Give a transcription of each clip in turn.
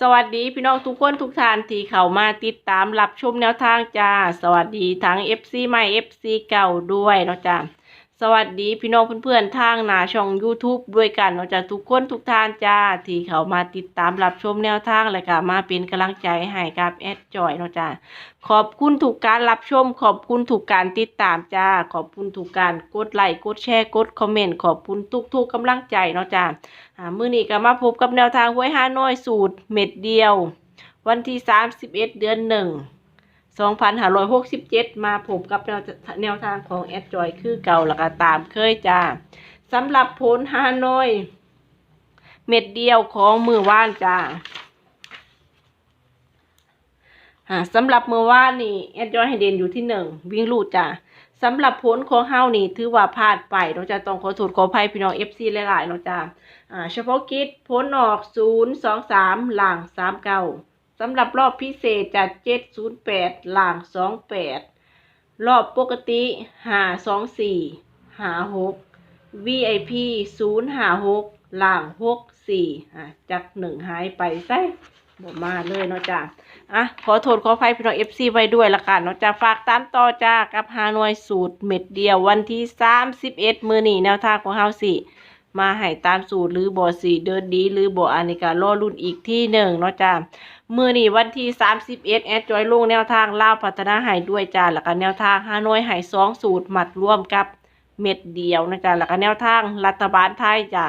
สวัสดีพี่น้องทุกคนทุกท่านที่เข้ามาติดตามรับชมแนวทางจ้า สวัสดีทั้ง FC ใหม่ FC เก่าด้วยเนาะจ้า สวัสดีพี่น้องเพื่อนๆทางหนาช่อง YouTube ด้วยกันเนาจ้าทุกคนทุกท่านจ้า ที่เขามาติดตามรับชมแนวทางและก็มาเป็นกำลังใจให้กับแอดจอยเนาะจ้าขอบคุณถูกการรับชม ขอบคุณถูกการติดตามจ้า ขอบคุณถูกการกดไลค์กดแชร์กดคอมเมนต์ขอบคุณทุกๆกำลังใจเนาะจ้ามื้อนี้ก็มาพบกับแนวทางหวยฮาน้อยสูตรเม็ดเดียว วันที่ 31 เดือน1 2567 มาพบกับแนวแนวทางของแอดจอยคือเก่าแล้วก็ตามเคยจ้าสำหรับผลฮานอย เม็ดเดียวของมือว่านจ้าสำหรับมือว่านนี่แอดจอยให้เด่นอยู่ที่หนึ่งวิ่งลูดจ้าสำหรับผลของเฮานี่ถือว่าพลาดไปเราจะต้องขอโทษขอภัยพี่น้อง FC หลายๆเนาจ้าอ่าเฉพาะกิจผลออก 0 2 3หลัง3 9 สำหรับรอบพิเศษจัด7 0 8หลัง2 8รอบปกติ5 2 4 5 6 VIP 0 5 6หลัง6 4อ่าจักหนึ่งหายไปใส่บมาเลยเนาะจ้าอะขอโทษขออภัยพี่น้อง FC ไว้ด้วยละกันเนาะจ้าฝากตามต่อจ้ากับฮานอยสูตรเม็ดเดียววันที่31มือนี่แนวทางของเฮาสิ มาให้ตามสูตรหรือบ่อสีเดินดีหรือบ่ออันนี้ก็รอรุ่นอีกที่หนึ่งเนาะจ้ามือนี่วันที่ 31แอดจอยลงแนวทางลาวพัฒนาหายด้วยจ้าแล้วก็แนวทางฮานอยหายสองสูตรหมัดร่วมกับ เม็ดเดียวนะจ้าแล้วก็แนวทางรัฐบาลไทยจ้า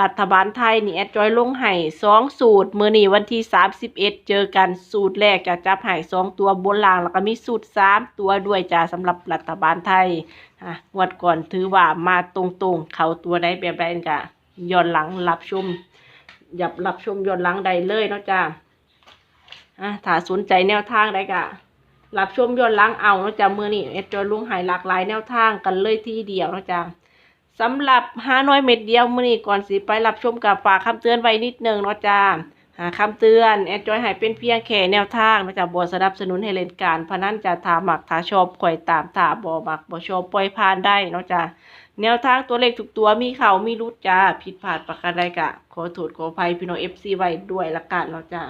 รัฐบาลไทยนี่แอดจอยลงให้สองสูตรมือนี้วันที่ 31 เจอกันสูตรแรกจะจับให้สองตัวบนล่างแล้วก็มีสูตรสามตัวด้วยจ้าสำหรับรัฐบาลไทยอะงวดก่อนถือว่ามาตรงๆ เขาตัวใดแบบใดกะย้อนหลังรับชมอย่ารับชมย้อนหลังใดเลยเนาะจ้าอะถ้าสนใจแนวทางใดกะ รับชมย้อนหลังเอาเนาะจ้ามือนี่เอดจอยลุงหายหลากหลายแนวทางกันเลยที่เดียวเนาะจ้าสำหรับห้าน้อยเม็ดเดียวมือนี่ก่อนสิไปรับชมกับฝากคำเตือนไว้นิดนึงเนาะจ้าหาคำเตือนแอดจอยให้เป็นเพียงแค่แนวทางนะจ๊ะบ่สนับสนุนให้เล่นการพนันจะถาหมักถาชอบข่อยตามถาบ่มักบ่ชอบปล่อยผ่านได้เนาะจ้ะแนวทางตัวเลขทุกตัวมีเขามีรุดจ้าผิดพลาดประการใดกะ ขอโทษขออภัยพี่น้อง FC ไว้ด้วยละกันเนาะจ้ะ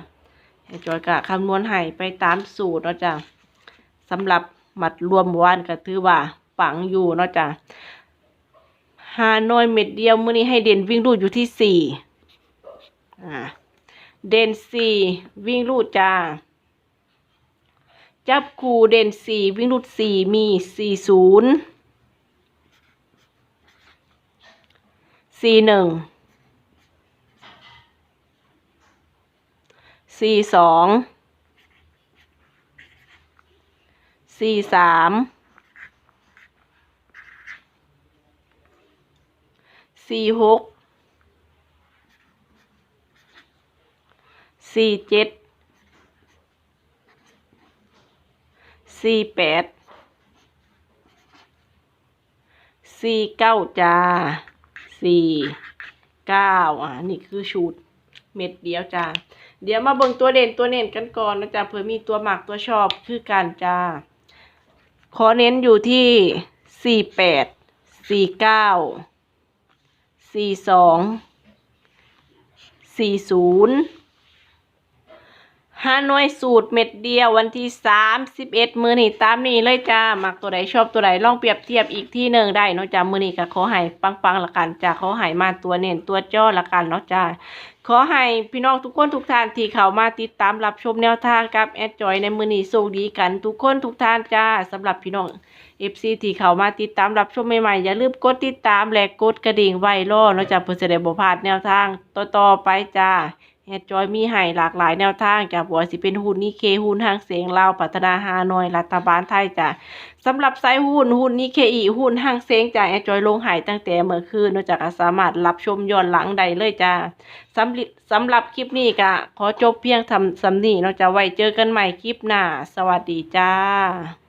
แอดจอยกะคำนวณให้ไปตามสูตรเนาะจ้ะ สำหรับหมัดรวมวานก็ถือว่าฝังอยู่เนาะจ้ะฮานอยเม็ดเดียวมื้อนี้ให้เด่นวิ่งรูดอยู่ที่สี่อ่าเด่นสี่วิ่งรูดจ้าจับคู่เด่นสี่วิ่งรูดสี่มีสี่ศูนย์สี่หนึ่งสี่สอง สี่สามสี่หกสี่เจ็ดสี่แปดสี่เก้าจ้าสี่เก้าอะนี่คือชุดเม็ดเดียวจ้าเดี๋ยวมาเบิ่งตัวเด่นตัวเน้นกันก่อนนะจ๊ะเผื่อมีตัวหมักตัวชอบคือกันจ้า ขอเน้นอยู่ที่สี่แปดสี่เก้าสี่สองสี่ศูนย์ ฮานอยสูตรเม็ดเดียววันที่สามสิบเอ็ดมือนี่ตามนี้เลยจ้ามักตัวใดชอบตัวใดลองเปรียบเทียบอีกที่หนึ่งได้เนาะจ้ามือนี่ก็ขอให้ปังๆละกันจ้าขอให้มาตัวเน้นตัวจ้อละกันเนาะจ้าขอให้พี่น้องทุกคนทุกท่านที่เข้ามาติดตามรับชมแนวทางกับแอดจอยในมือนี้โชคดีกันทุกคนทุกท่านจ้าสำหรับพี่น้อง FC ที่เข้ามาติดตามรับชมใหม่ๆอย่าลืมกดติดตามและกดกระดิ่งไว้รอเนาะจ้าเพื่อจะได้บ่พลาดแนวทางต่อๆไปจ้า แอดจอยมีให้หลากหลายแนวทางจากบัวสิเป็นหุ้นนิเคหุ้นห้างเสียงลาวพัฒนาฮานอยรัฐบาลไทยจ้ะสำหรับไซหุ้นหุ้นนิเคอีหุ้นห้างเสียงจากแอดจอยลงหายตั้งแต่เมื่อคืนนอกจากสามารถรับชมย้อนหลังได้เลยจ้าสำหรับสำหรับคลิปนี้ก็ขอจบเพียงทำสำนีนอกจากไว้เจอกันใหม่คลิปหน้า สวัสดีจ้า